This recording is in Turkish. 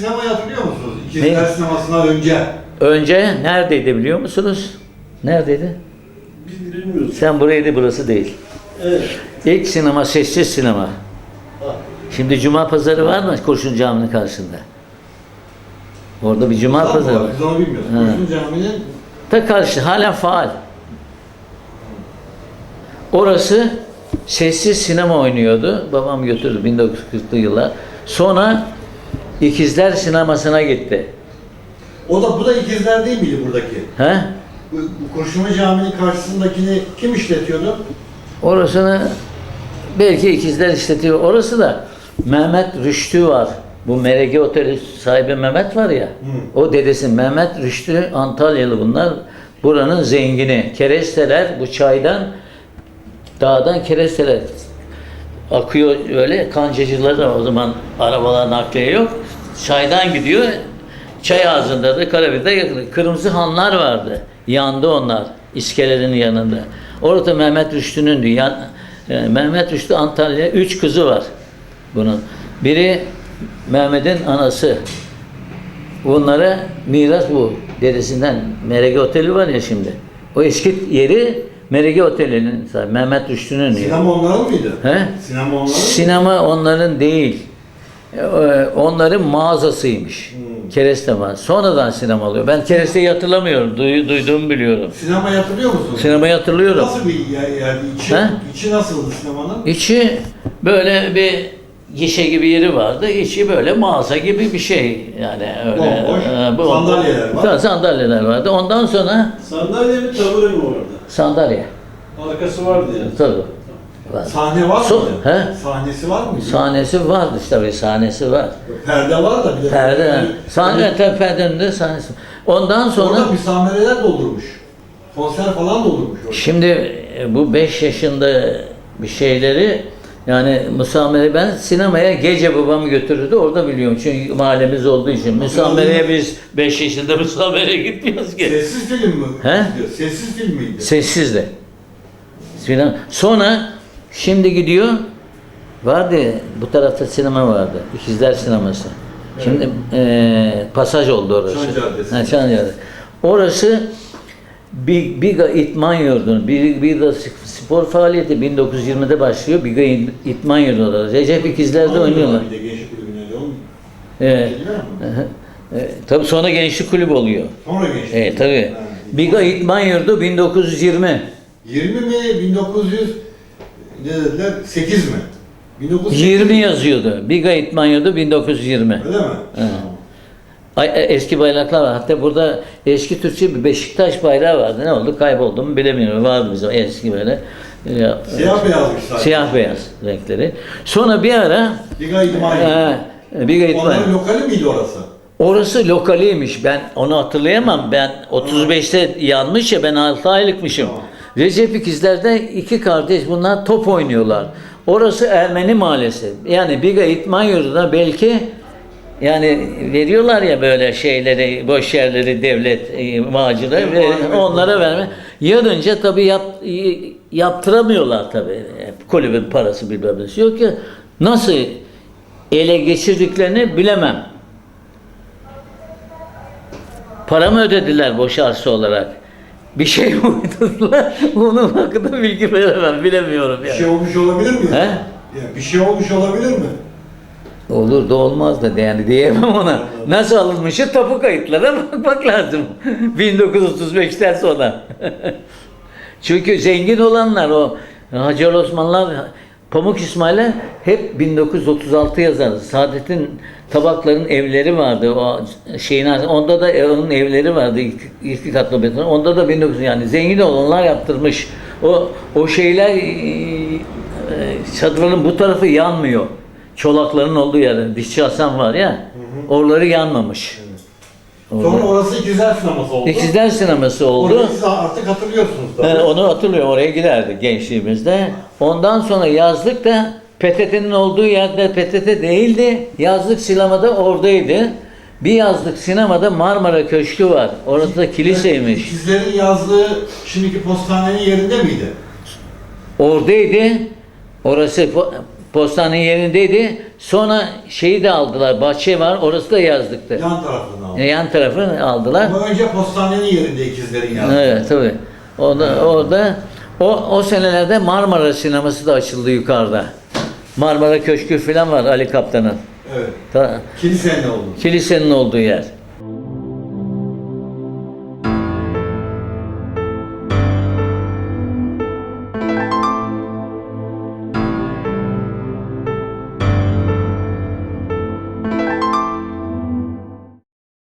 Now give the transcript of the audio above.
sinemayı hatırlıyor musunuz? İkizler sinemasından önce. Önce neredeydi biliyor musunuz? Neredeydi? Biz bilmiyoruz. Sen buraydı burası değil. Evet. İlk sinema sessiz sinema. Ha. Şimdi Cuma pazarı var mı Kurşun Camii'nin karşısında? Orada bir Cuma İstanbul pazarı var, var. Biz onu bilmiyoruz. Ha. Kurşun Camii'nin Da karşı halen faal. Orası sessiz sinema oynuyordu. Babam götürdü 1940'lı yıllar. Sonra İkizler sinemasına gitti. o da bu da ikizler değil miydi buradaki? He? Bu, bu Kurşunlu Camii'nin karşısındakini kim işletiyordu? Orasını belki ikizler işletiyor. Orası da Mehmet Rüştü var. Bu MRG Oteli sahibi Mehmet var ya. O dedesi Mehmet Rüştü Antalyalı bunlar. Buranın zengini. Keresteler bu çaydan dağdan keresteler akıyor öyle. Kancacılar da o zaman arabalar nakliye yok. Çaydan gidiyor. Çay ağzında da Karabük'te yakın. Kırmızı hanlar vardı. Yandı onlar. İskelenin yanında. Orada Mehmet Rüştü'nün yan, e, Mehmet Rüştü Antalya üç kızı var bunun. Biri Mehmet'in anası. Bunlara miras bu dedesinden. MRG Oteli var ya şimdi. O eski yeri MRG Oteli'nin Mehmet Rüştü'nün. Sinema onların mıydı? He? Sinema onların mıydı? Sinema onların değil. Ee, Onların mağazasıymış. Hmm. Kereste mağazası. Sonradan sinema alıyor. Ben keresteyi hatırlamıyorum. Duy, duyduğumu biliyorum. Sinemayı hatırlıyor musunuz? Sinemayı hatırlıyorum. Nasıl bir yer, yerdi? İçi, He? içi nasıldı sinemanın? İçi böyle bir gişe gibi yeri vardı. İçi böyle mağaza gibi bir şey. Yani öyle. Bomboş. Ee, bu- Sandalyeler var. Sandalyeler vardı. Ondan sonra Sandalye mi tabure mi vardı? sandalye. Arkası vardı yani. Tabii. Var. Sahne var So- mıydı? He? Sahnesi var mıydı? Sahnesi vardı tabii sahnesi var. Perde var da bir de. Perde. Sahne tabii perdenin de sahnesi. Ondan sonra Orada müsamereler doldurmuş. Konser falan doldurmuş orada. Şimdi e, bu 5 yaşında bir şeyleri yani müsamere ben sinemaya gece babamı götürürdü orada biliyorum çünkü mahallemiz olduğu için müsamereye biz 5 yaşında müsamereye gitmiyoruz ki. Sessiz film mi? He? Sessiz film miydi? Sessizdi. Sinema. Sonra şimdi gidiyor vardı bu tarafta sinema vardı. İkizler sineması. Şimdi e, pasaj oldu orası. Çan Caddesi. Ha, Çan Caddesi. Orası bir Biga İtman Yurdu'nun, bir, bir de spor faaliyeti 1920'de başlıyor. Biga İtman Yurdu orada. Recep İkizler'de oynuyorlar. Bir de gençlik kulübüne de olmuyor. Evet. E, tabii sonra gençlik kulübü oluyor. Sonra gençlik. Evet tabii. Ha. Biga İtman Yurdu 1920. 20 mi? 1900 ne dediler? 8 mi? 1908 20 yazıyordu. Biga İtman Yurdu 1920. Öyle mi? Ay, e, eski bayraklar var. Hatta burada eski Türkçe bir Beşiktaş bayrağı vardı. Ne oldu? Kayboldu mu bilemiyorum. Vardı bizim eski böyle. Ya, Siyah beyazmış zaten. Siyah beyaz renkleri. Sonra bir ara Biga İdman e, Biga İtman. Onların lokali miydi orası? Orası lokaliymiş. Ben onu hatırlayamam. Ben 35'te yanmış ya ben 6 aylıkmışım. Tamam. Recep İkizler'de iki kardeş bunlar top oynuyorlar. Orası Ermeni mahallesi. Yani Biga İtman Yurdu'na belki yani veriyorlar ya böyle şeyleri, boş yerleri devlet e, macera ve onlara verme. Yarınca tabii yap, yaptıramıyorlar tabii. Kulübün parası bilmem nesi yok ki. Nasıl ele geçirdiklerini bilemem. Para mı ödediler boş arsa olarak? Bir şey mi uydurdular? Onun hakkında bilgi veremem, bilemiyorum Bir yani. şey olmuş olabilir mi? He? Ya bir şey olmuş olabilir mi? Olur da olmaz da yani diyemem ona. Nasıl alınmışı tapu kayıtlarına bakmak lazım. 1935'ten sonra. Çünkü zengin olanlar o Ali Osmanlar Pamuk İsmail'e hep 1936 yazar. Saadet'in tabakların evleri vardı. O şeyin onda da onun evleri vardı. İki, iki katlı beton. Onda da 19 yani zengin olanlar yaptırmış. O o şeyler e, çadırın bu tarafı yanmıyor. Çolakların olduğu yer. Dişçi Hasan var ya. Oraları yanmamış. Orada. Sonra orası İkizler Sineması oldu. İkizler sineması oldu. Orayı siz artık hatırlıyorsunuz tabii. He, onu hatırlıyorum. Oraya giderdik gençliğimizde. Ondan sonra yazlık da PTT'nin olduğu yerde PTT değildi. Yazlık sinemada oradaydı. Bir yazlık sinemada Marmara Köşkü var. Orası da kiliseymiş. İkizlerin yazdığı şimdiki postanenin yerinde miydi? Oradaydı. Orası po- Postanenin yerindeydi. Sonra şeyi de aldılar. Bahçe var. Orası da yazlıktı. Yan tarafını aldı. E, Yan tarafını aldılar. Ama önce postanenin yerinde ikizlerin yazdı. Evet tabii. Orada, orada o, o senelerde Marmara sineması da açıldı yukarıda. Marmara Köşkü falan var Ali Kaptan'ın. Evet. Ta- Kilisenin oldu. Kilisenin olduğu yer.